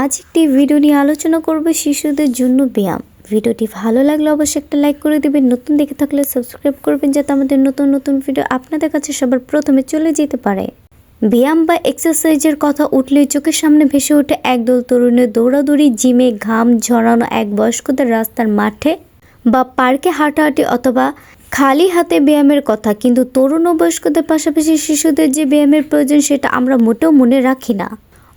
আজ একটি ভিডিও নিয়ে আলোচনা করব শিশুদের জন্য ব্যায়াম। ভিডিওটি ভালো লাগলে অবশ্যই একটা লাইক করে দিবেন। নতুন দেখে থাকলে সাবস্ক্রাইব করবেন যাতে আমাদের নতুন নতুন ভিডিও আপনাদের কাছে সবার প্রথমে চলে যেতে পারে। ব্যায়াম বা এক্সারসাইজের কথা উঠলে চোখের সামনে ভেসে ওঠে একদল তরুণের দৌড়াদৌড়ি, জিমে ঘাম ঝরানো এক বয়স্কদের রাস্তার মাঠে বা পার্কে হাঁটাহাঁটি অথবা খালি হাতে ব্যায়ামের কথা। কিন্তু তরুণ ও বয়স্কদের পাশাপাশি শিশুদের যে ব্যায়ামের প্রয়োজন সেটা আমরা মোটেও মনে রাখি না।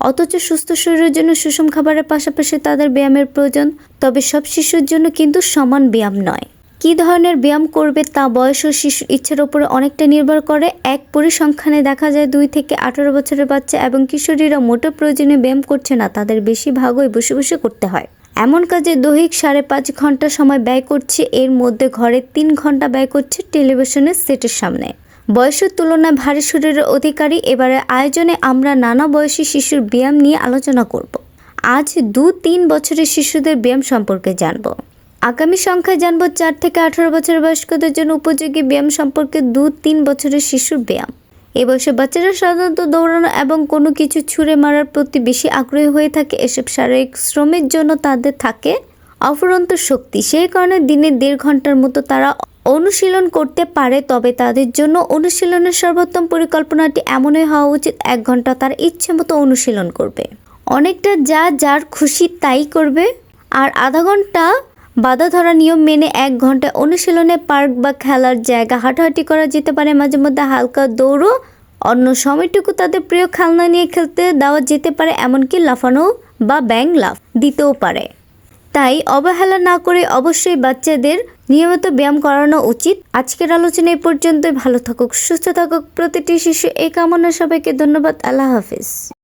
অথচ সুস্থ শরীরের জন্য সুষম খাবারের পাশাপাশি তাদের ব্যায়ামের প্রয়োজন। তবে সব শিশুর জন্য কিন্তু সমান ব্যায়াম নয়। কী ধরনের ব্যায়াম করবে তা বয়স ও শিশুর ইচ্ছার উপরে অনেকটা নির্ভর করে। এক পরিসংখ্যানে দেখা যায় দুই থেকে আঠারো বছরের বাচ্চা এবং কিশোরীরা মোটো প্রয়োজনে ব্যায়াম করছে না, তাদের বেশিরভাগই বসে বসে করতে হয়। এমন কাজে দৈহিক সাড়ে পাঁচ ঘণ্টা সময় ব্যয় করছে। এর মধ্যে ঘরে তিন ঘণ্টা ব্যয় করছে টেলিভিশনের সেটের সামনে। বয়সের তুলনায় ভারী শরীরের অধিকারী। এবারে আয়োজনে আমরা নানা বয়সী শিশুর ব্যায়াম নিয়ে আলোচনা করব। আজ দু তিন বছরের শিশুদের ব্যায়াম সম্পর্কে জানব। আগামী সংখ্যায় জানব চার থেকে আঠারো বছর বয়স্কদের জন্য উপযোগী ব্যায়াম সম্পর্কে দু তিন বছরের শিশুর ব্যায়াম। এ বয়সে বাচ্চারা সাধারণত দৌড়ানো এবং কোনো কিছু ছুঁড়ে মারার প্রতি বেশি আগ্রহী হয়ে থাকে। এসব শারীরিক শ্রমের জন্য তাদের থাকে অফুরন্ত শক্তি। সেই কারণে দিনে দেড় ঘণ্টার মতো তারা অনুশীলন করতে পারে, তবে তাদের জন্য অনুশীলনের সর্বোত্তম পরিকল্পনাটি এমনই হওয়া উচিত, এক ঘণ্টা তার ইচ্ছে মতো অনুশীলন করবে। অনেকটা যা যার খুশি তাই করবে। আর আধা ঘণ্টা বাধা ধরা নিয়ম মেনে এক ঘণ্টা অনুশীলনে পার্ক বা খেলার জায়গা হাঁটাহাঁটি করা যেতে পারে। মাঝে মধ্যে হালকা দৌড়ও অন্য সময়টুকু তাদের প্রিয় খেলনা নিয়ে খেলতে দেওয়া যেতে পারে, এমনকি লাফানো বা ব্যাং লাফ দিতেও পারে। তাই অবহেলা না করে অবশ্যই বাচ্চাদের নিয়মিত ব্যায়াম করানো উচিত। আজকের আলোচনা এই পর্যন্তই। ভালো থাকুক, সুস্থ থাকুক। প্রতিটি শিশু এই কামনা সবাইকে। ধন্যবাদ। আল্লাহ হাফিজ।